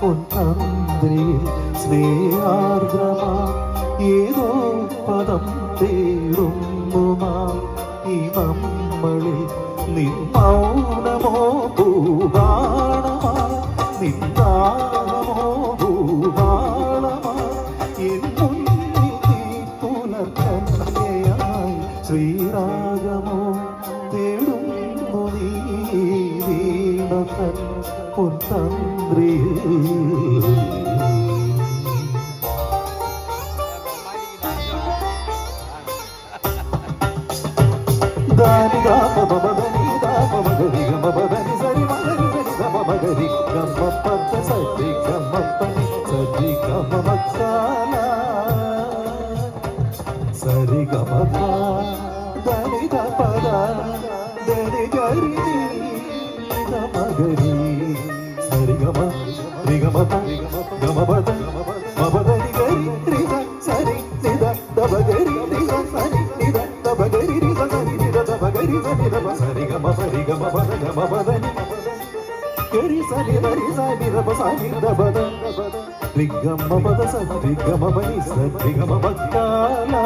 പൊന്നന്ത്രിയിൽ സ്നേഹാർദ്രമാ. ഏതോ പദം തേടുന്നുമാ ഈ നമ്മളിൽ നിൻ മൗനമോ தன் உன் தன்றி దాని దామ మమదని దామ మగరి గమ బదని సరి మగరి గని గమ మగరి సరిగరి సరిగమ రిగమత గమపద మపదరి గరి రిద సరి నిద దబగరి రిద సరి నిద దబగరి రిద సరి నిద దబగరి సరి దబ సరిగమ సరిగమ పద గమపదని గరి సరి దరి సరి దబ సరి దబద రిగమ పద సరి గమ పని సరి గమ పక్కాలా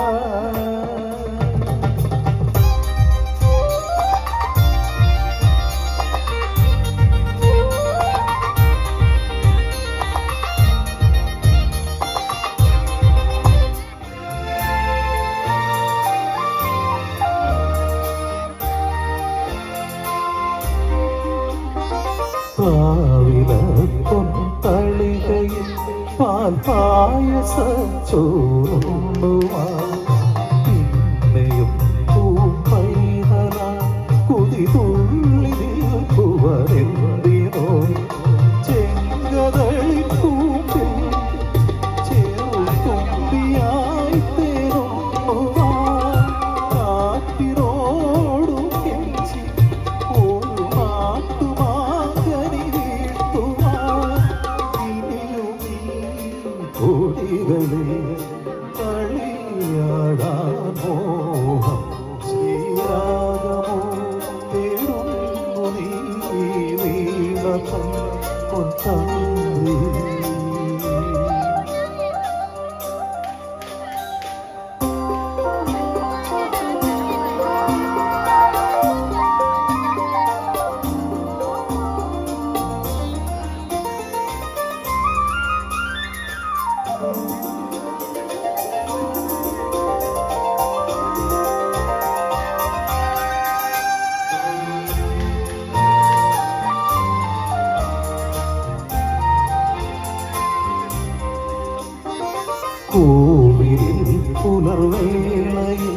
പാൽ പായസ ചോറുവാ കൊടികളിൽ കളിയാടാൻ മോഹം. ശ്രീരാഗമോ തേടുന്നു നീ വീണതൻ പൊൻതന്ത്രി കോവിലിൽ പുലർവേളയിൽ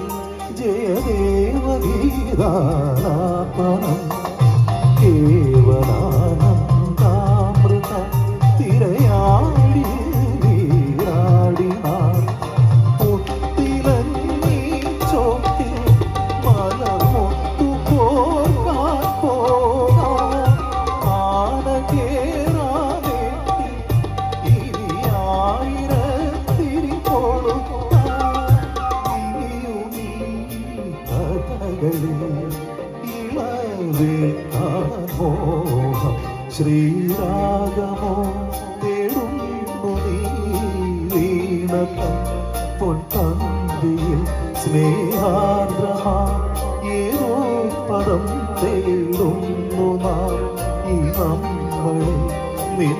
ജയദേവഗീതാലാപനം കേവലാനന്ദാമൃത മോഹം ശ്രീരാഗമോ തേടുന്നു സ്നേഹാർദ്രമാ ഏതോ പദം തേടുന്നു നാം. ഈ നമ്മളിൽ നിൻ